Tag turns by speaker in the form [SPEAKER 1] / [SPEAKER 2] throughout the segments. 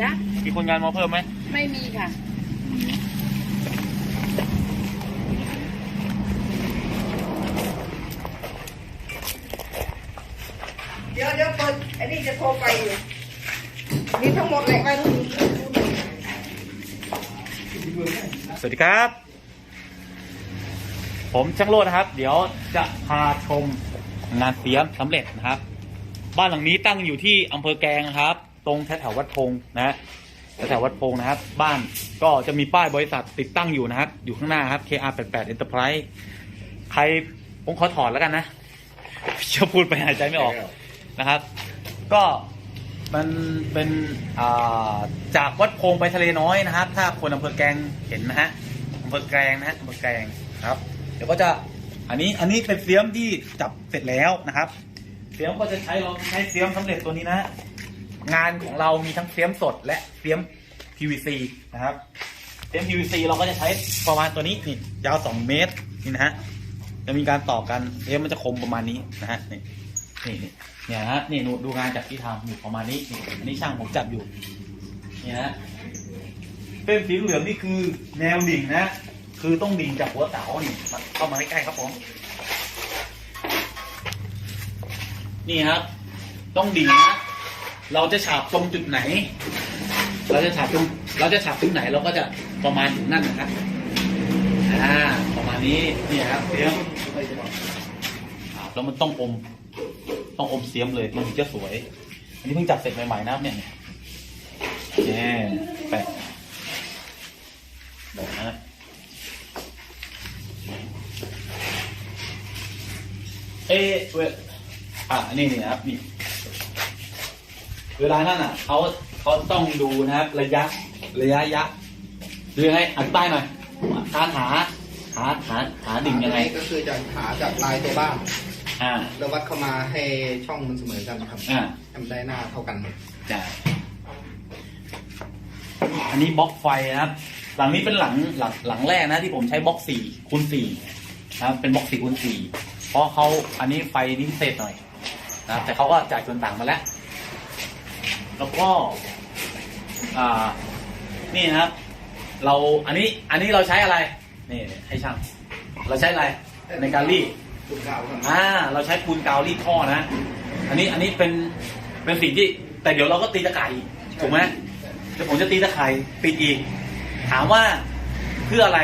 [SPEAKER 1] จ้ะ
[SPEAKER 2] มีคนงานมาเพิ่มไหม
[SPEAKER 1] ไม่มีค่ะ
[SPEAKER 3] เดี๋ยวเดี๋ยวเปิดไอ้นี่จะโทรไปอยู่มีทั้งหมดเลยไปรุ่น
[SPEAKER 2] สวัสดีครับ ผมช่างโลดนะครับ เดี๋ยวจะพาชมงานเสียมสำเร็จนะครับ บ้านหลังนี้ตั้งอยู่ที่อำเภอแกลงนะครับ ตรงแถววัดพงนะฮะแถววัดพงนะครับ บ้านก็จะมีป้ายบริษัทติดตั้งอยู่นะครับ อยู่ข้างหน้าครับ KR88 Enterprise ใครผมขอถอดแล้วกันนะจะพูดไปหายใจไม่ออกนะครับ ก็มันเป็นาจากวัดพงไปทะเลน้อยนะครับ ถ้าคนอำเภอแกงเห็นนะฮะอำเภอแกงนะฮะอำเภอแกงครับ เดี๋ยวก็จะอันนี้อันนี้เป็นเสียมที่จับเสร็จแล้วนะครับ เสียมก็จะใช้เราใช้เสียมสำเร็จตัวนี้นะ งานของเรามีทั้งเสียมสดและเสียม PVC นะครับเสียม PVC เราก็จะใช้ประมาณตัวนี้นี่ยาว 2 เมตรนี่นะฮะจะมีการต่อกันเสียมมันจะคมประมาณนี้นะฮะนี่นี่นี่เนี่ยนะฮะนี่ดูดูงานจากที่ทำอยู่ประมาณนี้นี่อันนี้ช่างผมจับอยู่นี่นะเส้นสีเหลืองนี่คือแนวดิ่งนะ คือต้องดิ่งจากหัวเสานี่เข้ามาใกล้ๆครับผมนี่ครับ ต้องดิ่งนะ เราจะฉาบตรงจุดไหน เราจะฉาบตรงเราจะฉาบตรงไหนเราก็จะประมาณถึงนั่นนะครับอ่าประมาณนี้นี่ครับเสียมแล้วมันต้องอมต้องอมเสียมเลยมันถึงจะสวย อันนี้เพิ่งจัดเสร็จใหม่ๆนะครับเนี่ยเนี่ยแปะแบบนะเอะเวอะนี่นี่ครับนี่ เวลานั่นอะเขาเขาต้องดูนะครับระยะระยะยะหรือยังไงอธิบายหน่อยการหาหาหาหาดิ่งยังไง
[SPEAKER 4] ก็คือจะหาจากลายตัวบ้าน
[SPEAKER 2] อ่า
[SPEAKER 4] แล้ววัดเข้ามาให้ช่องมันเสมอกันนะครับ
[SPEAKER 2] อ่า
[SPEAKER 4] ทำได้หน้าเท่ากันหมด
[SPEAKER 2] จ้ะอันนี้บล็อกไฟนะครับ หลังนี้เป็นหลังหลังหลังแรกนะที่ผมใช้บล็อกสี่คูณสี่นะครับเป็นบล็อกสี่คูณสี่เพราะเขาอันนี้ไฟนี่พิเศษหน่อยนะครับแต่เขาก็จ่ายส่วนต่างมาแล้ว แล้วก็อ่านี่นะครับ เราอันนี้อันนี้เราใช้อะไรนี่ให้ช่าง เราใช้อะไรในการรีด
[SPEAKER 4] ลูกกาวครับ
[SPEAKER 2] อ่าเราใช้ปูนกาวรีดท่อนะ อันนี้อันนี้เป็นเป็นสิ่งที่แต่เดี๋ยวเราก็ตีตะไคร่ถูกไหมเดี๋ยวผมจะตีตะไคร่ปิดอีก ถามว่าเพื่ออะไร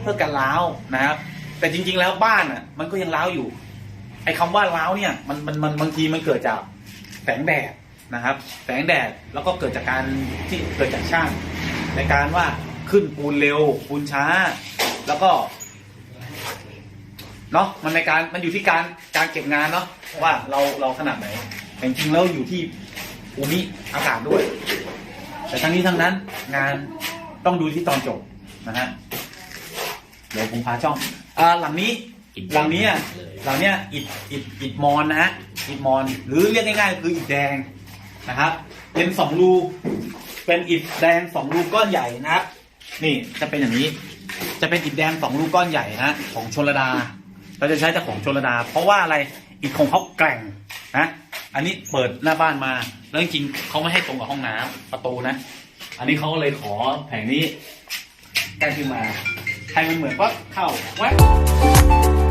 [SPEAKER 2] เพื่อกันล้าวนะครับ แต่จริง ๆ แล้วบ้านอะ มันก็ยังล้าวอยู่ ไอ้คำว่าล้าวเนี่ย มันมันมันบางทีมันเกิดจากแสงแดด นะครับ แสงแดดแล้วก็เกิดจากการที่เกิดจากช่างในการว่าขึ้นปูนเร็วปูนช้า แล้วก็เนาะมันในการมันอยู่ที่การการเก็บงานเนาะว่าเราเราขนาดไหนแต่จริงๆแล้วอยู่ที่ภูมิอากาศด้วย แต่ทั้งนี้ทั้งนั้นงานต้องดูที่ตอนจบนะฮะเดี๋ยวผมพาช่องอ่าหลังนี้หลังนี้อะหลังเนี้ยอิดอิดอิดมอนนะฮะอิดมอนหรือเรียกง่ายๆคืออิดแดง นะครับ เป็นสองรู เป็นอิฐแดงสองรูก้อนใหญ่นะครับ นี่จะเป็นอย่างนี้ จะเป็นอิฐแดงสองลูก้อนใหญ่นะของชนระดา เราจะใช้แต่ของชนระดา เพราะว่าอะไรอิฐของเขาแกร่งนะ อันนี้เปิดหน้าบ้านมา แล้วจริงๆเขาไม่ให้ตรงกับห้องน้ำประตูนะ อันนี้เขาก็เลยขอแผงนี้แก้ขึ้นมา ให้มันเหมือนว่าเข้าแวะ